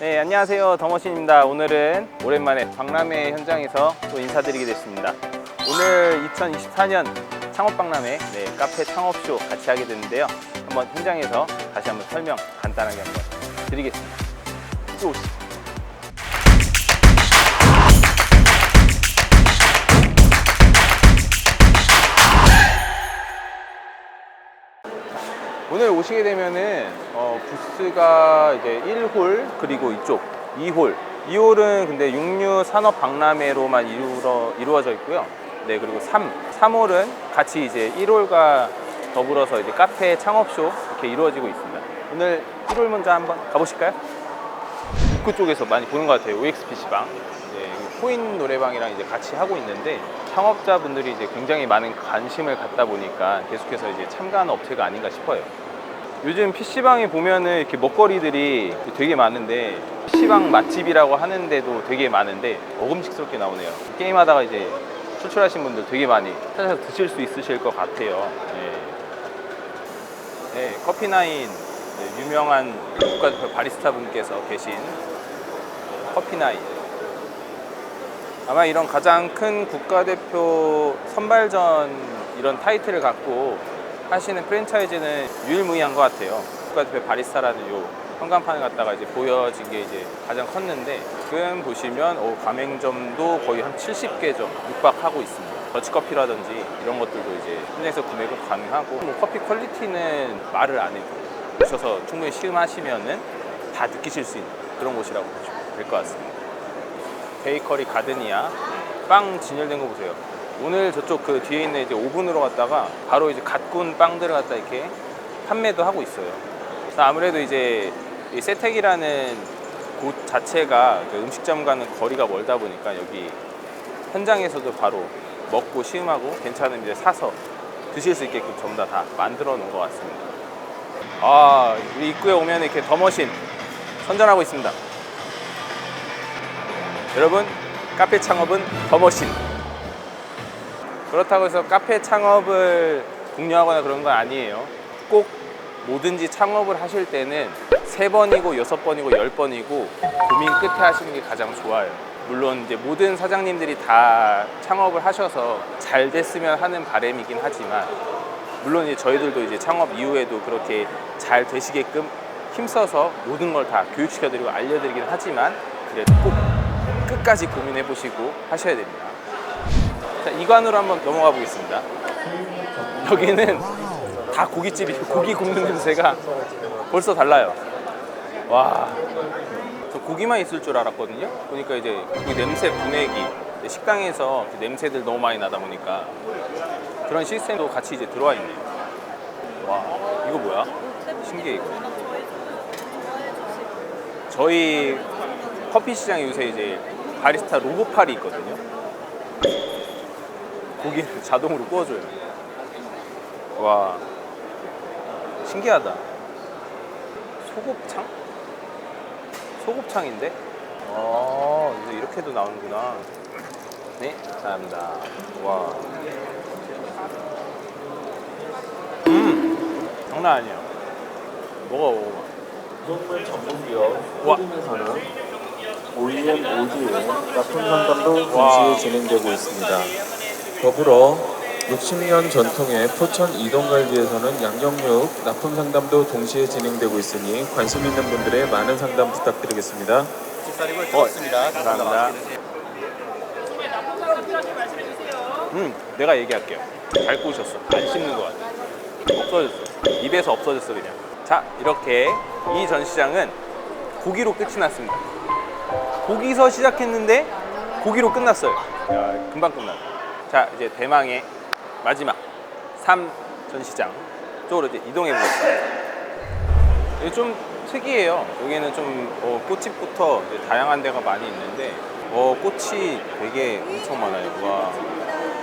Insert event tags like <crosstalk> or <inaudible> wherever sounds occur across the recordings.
네, 안녕하세요. 더머신입니다. 오늘은 오랜만에 박람회 현장에서 또 인사드리게 됐습니다. 오늘 2024년 창업박람회 네, 카페 창업쇼 같이 하게 됐는데요. 한번 현장에서 다시 한번 설명 간단하게 한번 드리겠습니다. 이쪽 오시죠. 오늘 오시게 되면은 어, 부스가 이제 1홀 그리고 이쪽 2홀 2홀은 근데 육류 산업 박람회로만 이루어, 이루어져 있고요. 네 그리고 3 3홀은 같이 이제 1홀과 더불어서 이제 카페 창업쇼 이렇게 이루어지고 있습니다. 오늘 1홀 먼저 한번 가보실까요? 입구 쪽에서 많이 보는 것 같아요. OX PC방. 네, 코인 노래방이랑 이제 같이 하고 있는데 창업자분들이 이제 굉장히 많은 관심을 갖다 보니까 계속해서 이제 참가하는 업체가 아닌가 싶어요. 요즘 PC방에 보면은 이렇게 먹거리들이 되게 많은데 PC방 맛집이라고 하는데도 되게 많은데 먹음직스럽게 나오네요. 게임하다가 이제 출출하신 분들 되게 많이 찾아서 드실 수 있으실 것 같아요. 네. 네, 커피나인 네, 유명한 국가대표 바리스타 분께서 계신 커피나인 아마 이런 가장 큰 국가대표 선발전 이런 타이틀을 갖고 하시는 프랜차이즈는 유일무이한 것 같아요. 국가대표 바리스타라는 요 현관판을 갖다가 이제 보여진 게 이제 가장 컸는데 지금 보시면 어, 가맹점도 거의 한 70개 점 육박하고 있습니다. 더치커피라든지 이런 것들도 이제 현장에서 구매가 가능하고 뭐 커피 퀄리티는 말을 안 해도 오셔서 충분히 시음하시면은 다 느끼실 수 있는 그런 곳이라고 보시면 될 것 같습니다. 베이커리 가드니아 빵 진열된 거 보세요. 오늘 저쪽 그 뒤에 있는 이제 오븐으로 갔다가 바로 이제 갓 구운 빵들을 갖다 이렇게 판매도 하고 있어요. 아무래도 이제 이 세택이라는 곳 자체가 그 음식점과는 거리가 멀다 보니까 여기 현장에서도 바로 먹고 시음하고 괜찮으면 이제 사서 드실 수 있게끔 전부 다, 다 만들어 놓은 것 같습니다. 아, 입구에 오면 이렇게 더머신 선전하고 있습니다. 여러분, 카페 창업은 더머신. 그렇다고 해서 카페 창업을 독려하거나 그런 건 아니에요. 꼭 뭐든지 창업을 하실 때는 세 번이고 여섯 번이고 열 번이고 고민 끝에 하시는 게 가장 좋아요. 물론 이제 모든 사장님들이 다 창업을 하셔서 잘 됐으면 하는 바람이긴 하지만 물론 이제 저희들도 이제 창업 이후에도 그렇게 잘 되시게끔 힘써서 모든 걸 다 교육시켜드리고 알려드리긴 하지만 그래도 꼭 끝까지 고민해 보시고 하셔야 됩니다. 자, 이관으로 한번 넘어가 보겠습니다. 여기는 다 고깃집이에요. 고기 굽는 냄새가 벌써 달라요. 와, 저 고기만 있을 줄 알았거든요. 보니까 이제 고기 냄새 분해기 식당에서 그 냄새들 너무 많이 나다 보니까 그런 시스템도 같이 이제 들어와 있네요. 와, 이거 뭐야? 신기해 이거. 저희 커피 시장에 요새 이제 바리스타 로봇팔이 있거든요. 고기를 자동으로 구워줘요. 와, 신기하다. 소곱창? 소곱창인데? 아, 이제 이렇게도 나오는구나. 네, 감사합니다. 와. 음, 장난 아니에요. 먹어, 먹어봐. 구성물 전문기업 와. 호금에서는 OEM 오디오의 납품 상담도 와. 동시에 진행되고 있습니다. 더불어 60년 전통의 포천 이동갈비에서는 양념육 납품 상담도 동시에 진행되고 있으니 관심 있는 분들의 많은 상담 부탁드리겠습니다. 어, 감사합니다. 음, 내가 얘기할게요. 잘 구우셨어. 안 씹는 것 같아. 없어졌어. 입에서 없어졌어 그냥. 자, 이렇게 이 전시장은 고기로 끝이 났습니다. 고기서 시작했는데 고기로 끝났어요. 야, 금방 끝났네. 자, 이제 대망의 마지막 3 전시장 쪽으로 이제 이동해 보겠습니다. 좀 특이해요. 여기는 좀 어, 꽃집부터 다양한 데가 많이 있는데 어, 꽃이 되게 엄청 많아요. 와.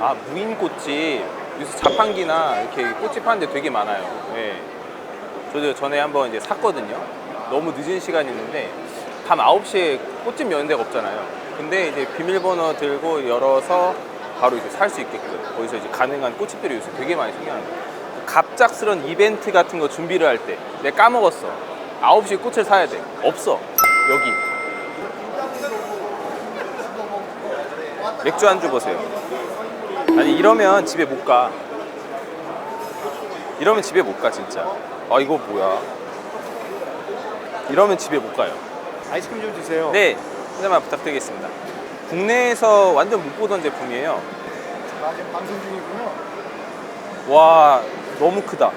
아, 무인 꽃집. 여기서 자판기나 이렇게 꽃집 하는 데 되게 많아요. 예. 저도 전에 한번 이제 샀거든요. 너무 늦은 시간이었는데 밤 9시에 꽃집 여는 데가 없잖아요. 근데 이제 비밀번호 들고 열어서 바로 이제 살 수 있게끔 거기서 이제 가능한 꽃집들이 요새 되게 많이 생겨나요. 갑작스런 이벤트 같은 거 준비를 할 때 내가 까먹었어. 9시에 꽃을 사야 돼. 없어. 여기 맥주 안주 보세요 아니 이러면 집에 못 가 이러면 집에 못 가 진짜 아 이거 뭐야 이러면 집에 못 가요 아이스크림 좀 주세요. 네 하나만 부탁드리겠습니다 국내에서 완전 못 보던 제품이에요 아, 지금 방송 중이군요. 와 너무 크다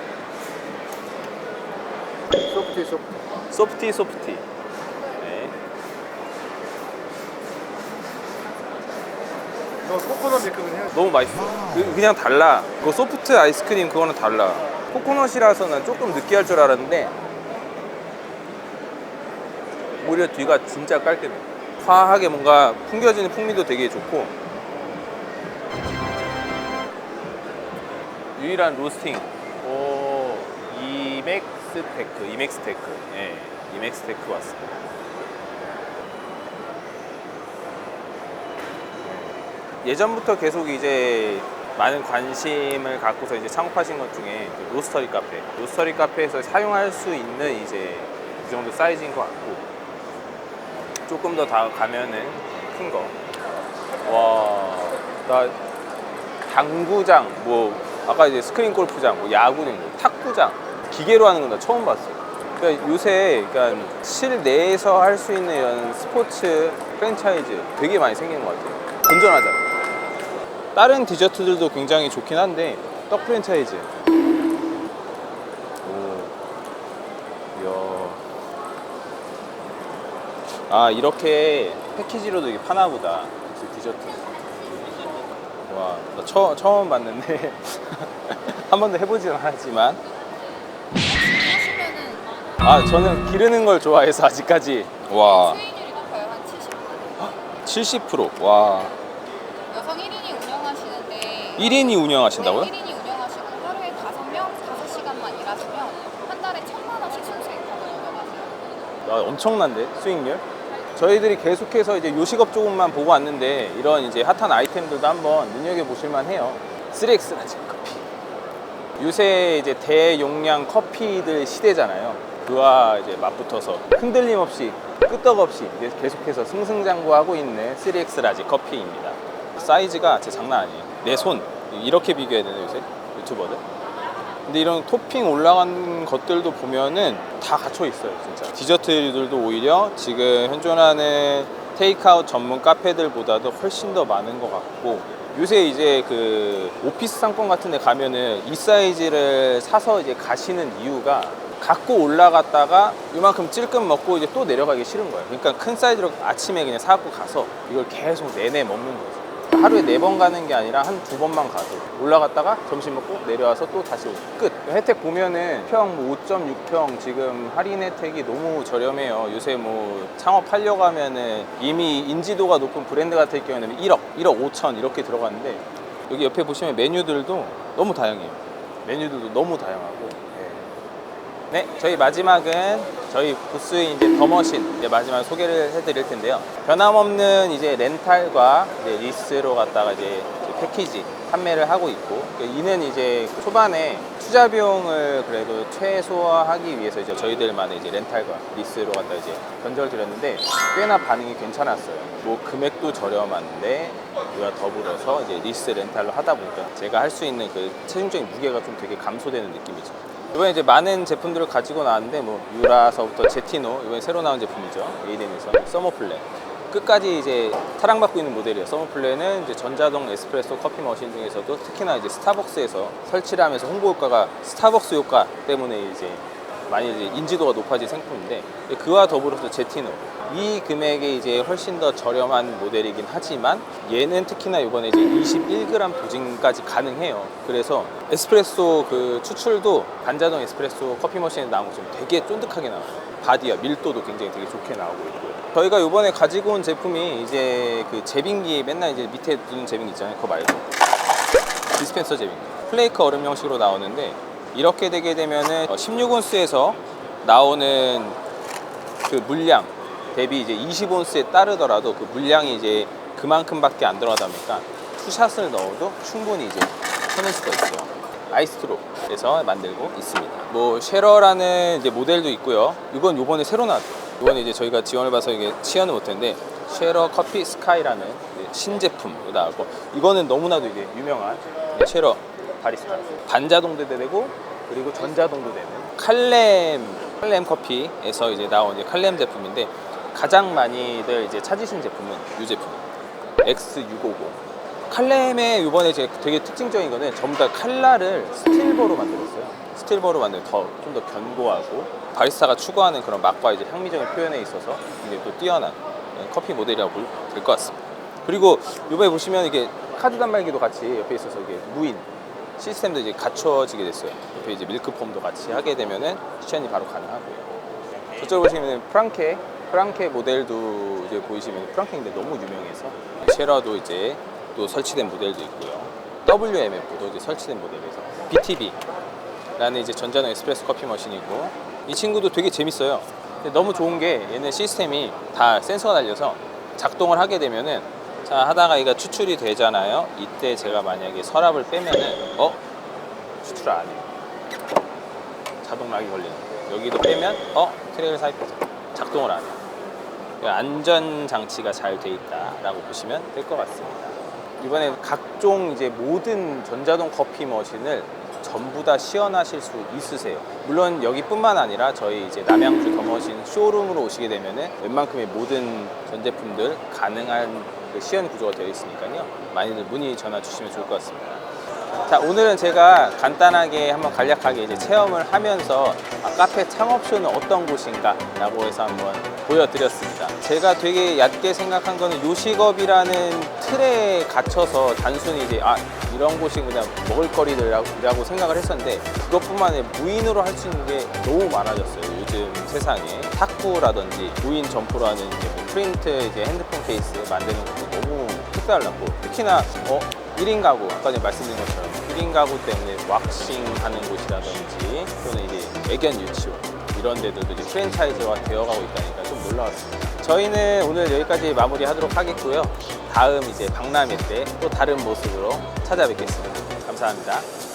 소프트 소프트. 소프티 소프티 네. 이거 코코넛 밀크는 해요. 너무 맛있어. 그- 그냥 달라. 그 소프트 아이스크림 그거는 달라. 코코넛이라서 난 조금 느끼할 줄 알았는데 오히려 뒤가 진짜 깔끔해. 화하게 뭔가 풍겨지는 풍미도 되게 좋고 유일한 로스팅. 오 이맥스 테크, 이맥스 테크. 예, 이맥스 테크 왔습니다. 예전부터 계속 이제 많은 관심을 갖고서 이제 창업하신 것 중에 그 로스터리 카페, 로스터리 카페에서 사용할 수 있는 이제 이 정도 사이즈인 것 같고 조금 더 다 가면은 큰 거. 와, 나 당구장, 뭐 아까 이제 스크린 골프장, 뭐 야구장, 뭐 탁구장, 기계로 하는 건 나 처음 봤어. 그러니까 요새 그러니까 실내에서 할 수 있는 이런 스포츠 프랜차이즈 되게 많이 생긴 것 같아요. 건전하잖아. 다른 디저트들도 굉장히 좋긴 한데 떡 프랜차이즈. 오, 이야. 아 이렇게 패키지로도 이게 파나 보다. 디저트. 와, 나 처, 처음 봤는데 <laughs> 한 번도 해보지는 않았지만 하시면은 아 저는 기르는 걸 좋아해서 아직까지 와 수익률이 높아요. 한 70%. 70%. 와 여성 1인이 운영하시는데 1인이 운영하신다고요? 네, 1인이 운영하시고 하루에 5명, 5시간만 일하시면 한 달에 1천만 원씩 순수익하고 넘어가세요. 야, 엄청난데 수익률? 저희들이 계속해서 이제 요식업 쪽만 보고 왔는데 이런 이제 핫한 아이템들도 한번 눈여겨 보실만 해요. 3X 라지 커피. 요새 이제 대용량 커피들 시대잖아요. 그와 이제 맞붙어서 흔들림 없이 끄떡 없이 이제 계속해서 승승장구하고 있는 3X 라지 커피입니다. 사이즈가 진짜 장난 아니에요. 내 손 이렇게 비교해야 되나 요새 유튜버들? 근데 이런 토핑 올라간 것들도 보면은 다 갖춰 있어요, 진짜. 디저트들도 오히려 지금 현존하는 테이크아웃 전문 카페들보다도 훨씬 더 많은 것 같고 요새 이제 그 오피스 상권 같은 데 가면은 이 사이즈를 사서 이제 가시는 이유가 갖고 올라갔다가 이만큼 찔끔 먹고 이제 또 내려가기 싫은 거예요. 그러니까 큰 사이즈로 아침에 그냥 사갖고 가서 이걸 계속 내내 먹는 거죠. 하루에 네 번 가는 게 아니라 한 두 번만 가도 올라갔다가 점심 먹고 내려와서 또 다시 오고. 끝. 혜택 보면은 평뭐 5.6평 지금 할인 혜택이 너무 저렴해요. 요새 뭐 창업하려고 하면은 이미 인지도가 높은 브랜드 같을 경우에는 1억 1억 5천 이렇게 들어가는데 여기 옆에 보시면 메뉴들도 너무 다양해요. 메뉴들도 너무 다양하고. 네, 저희 마지막은 저희 부스인 이제 더머신 이제 마지막 소개를 해드릴 텐데요. 변함없는 이제 렌탈과 이제 리스로 갖다가 이제 패키지 판매를 하고 있고 이는 이제 초반에 투자 비용을 그래도 최소화하기 위해서 이제 저희들만의 이제 렌탈과 리스로 갖다 이제 견적을 드렸는데 꽤나 반응이 괜찮았어요. 뭐 금액도 저렴한데 이와 더불어서 이제 리스 렌탈로 하다 보니까 제가 할 수 있는 그 최종적인 무게가 좀 되게 감소되는 느낌이죠. 이번에 이제 많은 제품들을 가지고 나왔는데 뭐 유라서부터 제티노 이번에 새로 나온 제품이죠. 에이덴에서 서머플레. 끝까지 이제 사랑받고 있는 모델이에요. 서머플레는 이제 전자동 에스프레소 커피 머신 중에서도 특히나 이제 스타벅스에서 설치를 하면서 홍보 효과가 스타벅스 효과 때문에 이제 많이 인지도가 높아진 상품인데 그와 더불어서 제티노 이 금액에 이제 훨씬 더 저렴한 모델이긴 하지만 얘는 특히나 이번에 이제 21g 도징까지 가능해요. 그래서 에스프레소 그 추출도 반자동 에스프레소 커피 머신에 나온 것처럼 되게 쫀득하게 나와요. 바디와 밀도도 굉장히 되게 좋게 나오고 있고요. 저희가 이번에 가지고 온 제품이 이제 그 제빙기 맨날 이제 밑에 두는 제빙기 있잖아요. 그거 말고 디스펜서 제빙기. 플레이크 얼음 형식으로 나오는데 이렇게 되게 되면은 16온스에서 나오는 그 물량 대비 이제 20온스에 따르더라도 그 물량이 이제 그만큼밖에 안 들어가다 보니까 투샷을 넣어도 충분히 이제 해낼 수가 있어요. 아이스트로에서 만들고 있습니다. 뭐 쉐러라는 이제 모델도 있고요. 이건 요번에 새로 나왔죠. 이번에 이제 저희가 지원을 봐서 이게 시연을 못했는데 쉐러 커피 스카이라는 이제 신제품 나왔고 이거는 너무나도 이제 유명한 쉐러 바리스타 반자동도 되고 그리고 전자동도 되는 칼렘 칼렘 커피에서 이제 나온 이제 칼렘 제품인데 가장 많이들 이제 찾으신 제품은 이 제품 X650 칼렘의 이번에 이제 되게 특징적인 거는 전부 다 칼라를 스틸버로 만들었어요. 스틸버로 만든 더좀 더 견고하고 바리스타가 추구하는 그런 맛과 이제 향미적인 표현에 있어서 이게 또 뛰어난 커피 모델이라고 될 것 같습니다. 그리고 이번에 보시면 이게 카드 단말기도 같이 옆에 있어서 이게 무인 시스템도 이제 갖춰지게 됐어요. 옆에 이제 밀크폼도 같이 하게 되면은 시연이 바로 가능하고요. 저쪽에 보시면 프랑케 프랑케 모델도 이제 보이시면 프랑케인데 너무 유명해서 쉐러도 이제 또 설치된 모델도 있고요. WMF도 이제 설치된 모델에서 BTB라는 이제 전자능 에스프레소 커피 머신이고 이 친구도 되게 재밌어요. 너무 좋은 게 얘는 시스템이 다 센서가 달려서 작동을 하게 되면은 자 하다가 얘가 추출이 되잖아요. 이때 제가 만약에 서랍을 빼면은 어 추출 안 해요. 자동 락이 걸리는. 여기도 빼면 어 트레이를 삽입해서 작동을 안 해요. 그러니까 안전 장치가 잘 돼 있다라고 보시면 될 것 같습니다. 이번에 각종 이제 모든 전자동 커피 머신을 전부 다 시연하실 수 있으세요. 물론 여기뿐만 아니라 저희 이제 남양주 더머신 쇼룸으로 오시게 되면은 웬만큼의 모든 전 제품들 가능한 그 시연 구조가 되어 있으니까요. 많이들 문의 전화 주시면 좋을 것 같습니다. 자 오늘은 제가 간단하게 한번 간략하게 이제 체험을 하면서 아, 카페 창업쇼는 어떤 곳인가 라고 해서 한번 보여드렸습니다 제가 되게 얕게 생각한 거는 요식업이라는 틀에 갇혀서 단순히 이제 아 이런 곳이 그냥 먹을거리들이라고 생각을 했었는데 그것뿐만 아니라 무인으로 할 수 있는 게 너무 많아졌어요 요즘 세상에 탁구라든지 무인 점포로 하는 이제 뭐 프린트 이제 핸드폰 케이스 만드는 것도 너무 특별하고 특히나 어 1인 가구, 아까 말씀드린 것처럼 1인 가구 때문에 왁싱 하는 곳이라든지 또는 이제 애견 유치원 이런 데들도 이제 프랜차이즈화 되어가고 있다니까 좀 놀라웠습니다. 저희는 오늘 여기까지 마무리 하도록 하겠고요. 다음 이제 박람회 때 또 다른 모습으로 찾아뵙겠습니다. 감사합니다.